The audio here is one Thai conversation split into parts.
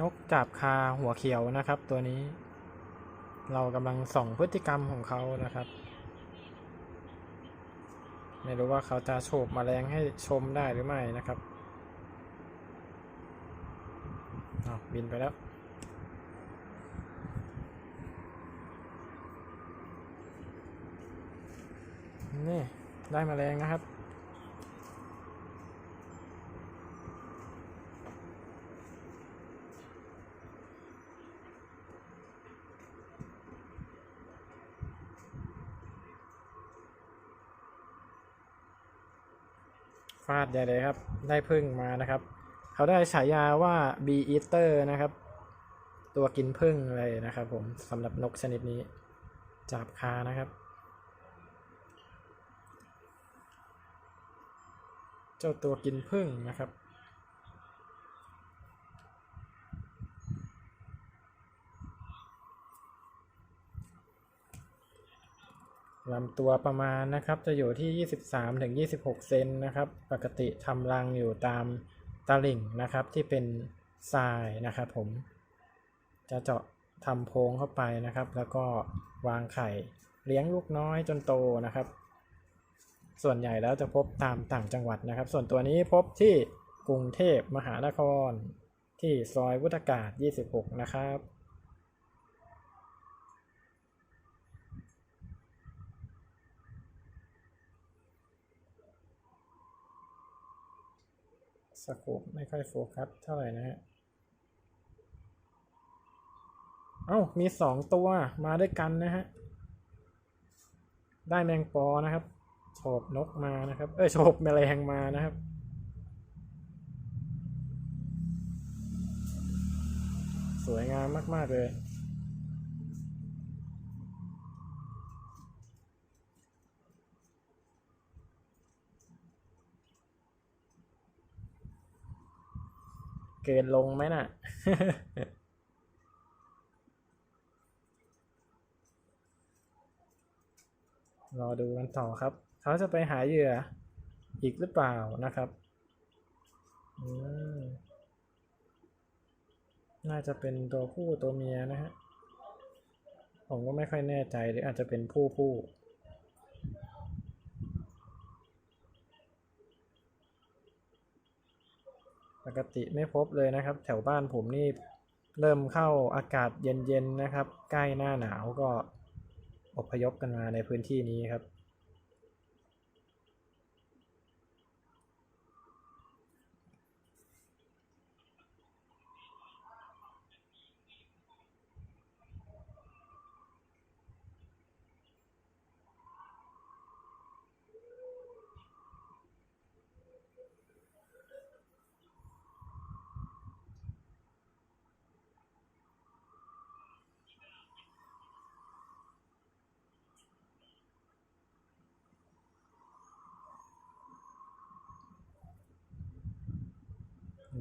นกจับคาหัวเขียวนะครับ ตัวนี้ เรากำลังส่องพฤติกรรมของเขานะครับ ไม่รู้ว่าเขาจะโฉบแมลงให้ชมได้หรือไม่นะครับอาบินไปแล้ว นี่ ได้มแมลงนะครับ ฟาดใหญ่เลยครับ ได้พึ่งมานะครับ เขาได้ฉายาว่า bee eater นะครับ ตัวกินพึ่งเลยนะครับผมสำหรับนกชนิดนี้ จับคานะครับ เจ้าตัวกินพึ่งนะครับ ลำตัวประมาณนะครับจะอยู่ที่ 23ถึง26 เซนนะครับ ปกติทำรังอยู่ตามตลิ่งนะครับที่เป็นทรายนะครับผม จะเจาะทำโพรงเข้าไปนะครับ แล้วก็วางไข่เลี้ยงลูกน้อยจนโตนะครับ ส่วนใหญ่แล้วจะพบตามต่างจังหวัดนะครับ ส่วนตัวนี้พบที่กรุงเทพมหานคร ที่ซอยวุฒากาศ 26 นะครับ สโคปไม่ค่อยโฟกัสเท่าไหร่นะฮะ เอ้า มีสองตัวมาด้วยกันนะฮะ ได้แมงปอนะครับโฉบนกมานะครับ เอ้ยโฉบแมลงมานะครับสวยงามมาก ๆ เลย เกินลงไหมน่ะ รอดูกันต่อครับ เขาจะไปหาเหยื่ออีกหรือเปล่านะครับอืมน่าจะเป็นตัวผู้ตัวเมียนะฮะ ผมก็ไม่ค่อยแน่ใจหรืออาจจะเป็นผู้ผู้ ปกติไม่พบเลยนะครับ แถวบ้านผมนี่เริ่มเข้าอากาศเย็นๆนะครับ ใกล้หน้าหนาวก็อพยพกันมาในพื้นที่นี้ครับ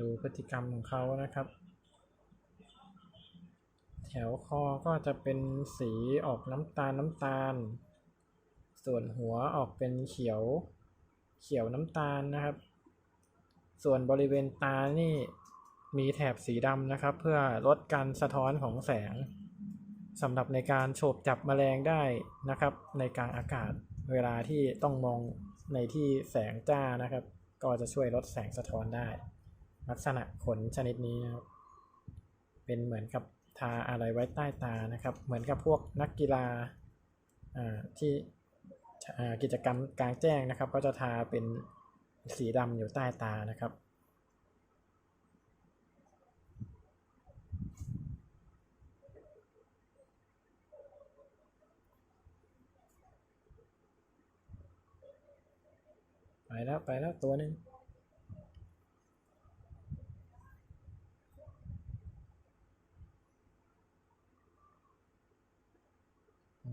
ดูพฤติกรรมของเขานะครับ แถวคอก็จะเป็นสีออกน้ำตาลน้ำตาล ส่วนหัวออกเป็นเขียว เขียวน้ำตาลนะครับ ส่วนบริเวณตานี่มีแถบสีดำนะครับ เพื่อลดการสะท้อนของแสงสำหรับในการโฉบจับแมลงได้นะครับ ในกลางอากาศเวลาที่ต้องมองในที่แสงจ้านะครับ ก็จะช่วยลดแสงสะท้อนได้ ลักษณะขนชนิดนี้นะครับเป็นเหมือนกับทาอะไรไว้ใต้ตานะครับ เหมือนกับพวกนักกีฬาที่กิจกรรมกลางแจ้งนะครับ ก็จะทาเป็นสีดำอยู่ใต้ตานะครับไปแล้วไปแล้วตัวหนึ่ง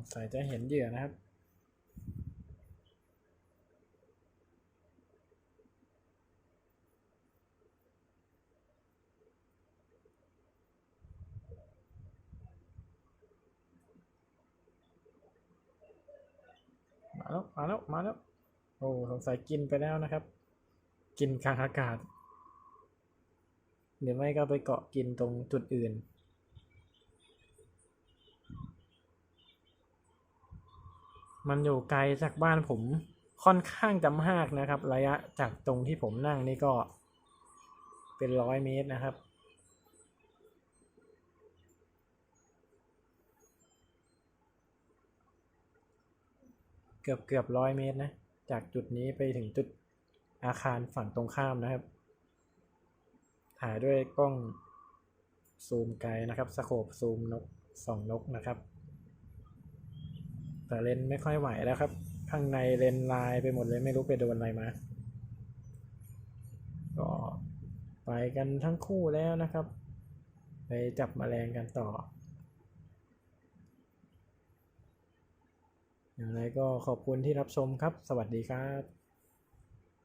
สงสัยจะเห็นเหยื่อนะครับ มาแล้ว มาแล้ว มาแล้ว โอ้สงสัยกินไปแล้วนะครับ กินกลางอากาศหรือไม่ก็ไปเกาะกินตรงจุดอื่น มันอยู่ไกลจากบ้านผมค่อนข้างจะมากนะครับ ระยะจากตรงที่ผมนั่งนี่ก็ เป็นร้อยเมตรนะครับ เกือบเกือบร้อยเมตรนะ จากจุดนี้ไปถึงจุดอาคารฝั่งตรงข้ามนะครับ ถ่ายด้วยกล้องซูมไกลนะครับสโคปซูมนกส่องนกนะครับ แต่เลนไม่ค่อยไหวแล้วครับ ข้างในเลนลายไปหมดเลยไม่รู้ไปโดนอะไรมา ก็ไปกันทั้งคู่แล้วนะครับ ไปจับแมลงกันต่อ อย่างไรก็ขอบคุณที่รับชมครับ สวัสดีครับ